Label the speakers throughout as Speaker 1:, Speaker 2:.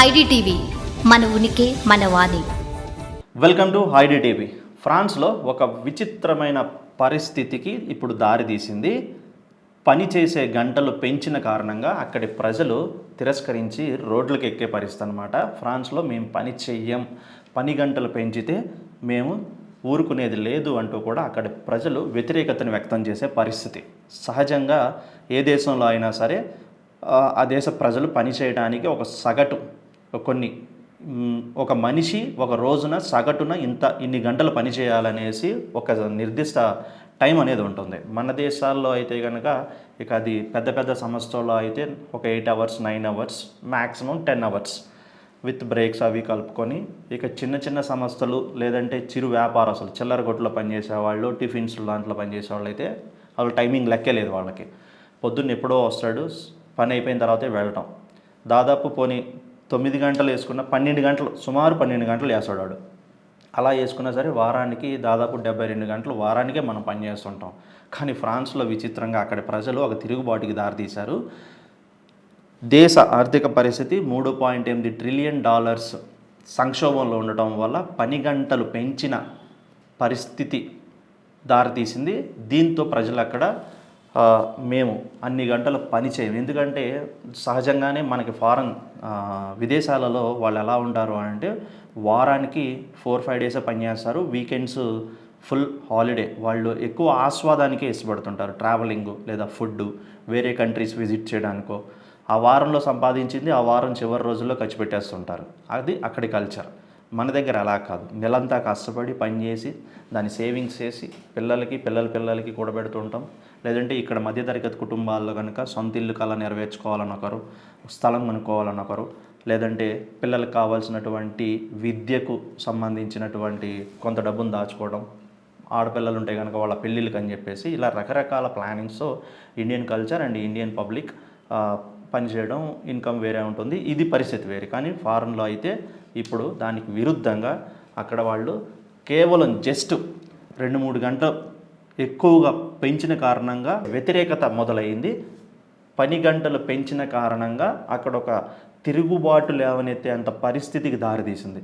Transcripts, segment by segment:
Speaker 1: IDTV మన ఉనికి మన వాణి.
Speaker 2: Welcome to IDTV. ఫ్రాన్స్లో ఒక విచిత్రమైన పరిస్థితికి ఇప్పుడు దారి తీసింది. పని చేసే గంటలు పెంచిన కారణంగా అక్కడి ప్రజలు తిరస్కరించి రోడ్లకు ఎక్కే పరిస్థితి అనమాట ఫ్రాన్స్లో మేము పని చెయ్యం. పని గంటలు పెంచితే మేము ఊరుకునేది లేదు అంటూ కూడా అక్కడి ప్రజలు వ్యతిరేకతను వ్యక్తం చేసే పరిస్థితి. సహజంగా ఏ దేశంలో అయినా సరే ఆ, ఆ దేశ ప్రజలు పని చేయడానికి ఒక సగటు కొన్ని ఒక మనిషి ఒక రోజున సగటున ఇంత ఇన్ని గంటలు పని చేయాలనేసి ఒక నిర్దిష్ట టైం అనేది ఉంటుంది. మన దేశాల్లో అయితే కనుక ఇక అది పెద్ద పెద్ద సంస్థల్లో అయితే ఒక eight hours nine hours maximum ten hours with breaks అవి కలుపుకొని ఇక చిన్న చిన్న సంస్థలు లేదంటే చిరు వ్యాపారస్తులు చిల్లర కొట్టులో పనిచేసే వాళ్ళు టిఫిన్స్ దాంట్లో పనిచేసే వాళ్ళు అయితే వాళ్ళు టైమింగ్ లెక్కే లేదు వాళ్ళకి. పొద్దున్న ఎప్పుడో వస్తాడు పని అయిపోయిన తర్వాతే వెళ్ళటం. దాదాపు పోనీ తొమ్మిది గంటలు వేసుకున్న పన్నెండు గంటలు సుమారు పన్నెండు గంటలు వేసాడాడు అలా వేసుకున్నా సరే వారానికి దాదాపు డెబ్బై రెండు గంటలు వారానికే మనం పని చేస్తుంటాం. కానీ ఫ్రాన్స్లో విచిత్రంగా అక్కడ ప్రజలు ఒక తిరుగుబాటుకి దారితీశారు. దేశ ఆర్థిక పరిస్థితి మూడు పాయింట్ ఎనిమిది ట్రిలియన్ డాలర్స్ సంక్షోభంలో ఉండటం వల్ల పని గంటలు పెంచిన పరిస్థితి దారితీసింది. దీంతో ప్రజలు అక్కడ మేము అన్ని గంటలు పని చేయము. ఎందుకంటే సహజంగానే మనకి ఫారెన్ విదేశాలలో వాళ్ళు ఎలా ఉంటారు అంటే వారానికి ఫోర్ ఫైవ్ డేస్ పని చేస్తారు. Weekends full holiday. వాళ్ళు ఎక్కువ ఆస్వాదానికే ఇష్టపడుతుంటారు. ట్రావెలింగ్ లేదా ఫుడ్ వేరే కంట్రీస్ విజిట్ చేయడానికో. ఆ వారంలో సంపాదించింది ఆ వారం చివరి రోజుల్లో ఖర్చు పెట్టేస్తుంటారు. అది అక్కడి కల్చర్. మన దగ్గర అలా కాదు. నెలంతా కష్టపడి పని చేసి దాన్ని సేవింగ్స్ చేసి పిల్లలకి పిల్లల పిల్లలకి కూడబెడుతుంటాం లేదంటే ఇక్కడ మధ్యతరగతి కుటుంబాల్లో కనుక సొంత ఇల్లు కళ నెరవేర్చుకోవాలని ఒకరు స్థలం కొనుక్కోవాలని ఒకరు లేదంటే పిల్లలకు కావాల్సినటువంటి విద్యకు సంబంధించినటువంటి కొంత డబ్బును దాచుకోవడం ఆడపిల్లలు ఉంటే కనుక వాళ్ళ పెళ్ళిళ్ళకి అని చెప్పేసి ఇలా రకరకాల ప్లానింగ్స్తో Indian culture and Indian public పనిచేయడం ఇన్కమ్ వేరే ఉంటుంది. ఇది పరిస్థితి వేరే. కానీ ఫారెన్లో అయితే ఇప్పుడు దానికి విరుద్ధంగా అక్కడ వాళ్ళు కేవలం జస్ట్ రెండు మూడు గంటలు ఎక్కువగా పెంచిన కారణంగా వ్యతిరేకత మొదలైంది. పని గంటలు పెంచిన కారణంగా అక్కడ ఒక తిరుగుబాటు లేవనెత్తే అంత పరిస్థితికి దారితీసింది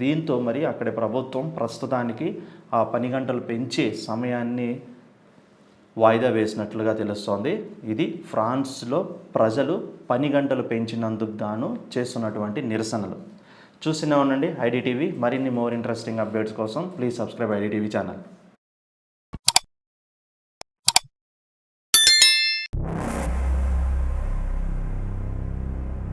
Speaker 2: దీంతో మరి అక్కడి ప్రభుత్వం ప్రస్తుతానికి ఆ పని గంటలు పెంచే సమయాన్ని వాయిదా వేసినట్లుగా తెలుస్తోంది. ఇది ఫ్రాన్స్లో ప్రజలు పని గంటలు పెంచినందుకు గాను చేస్తున్నటువంటి నిరసనలు. చూస్తూనే ఉండండి ఐడిటీవీ. మరిన్ని మోర్ ఇంట్రెస్టింగ్ అప్డేట్స్ కోసం ప్లీజ్ సబ్స్క్రైబ్ ఐడిటీవీ ఛానల్.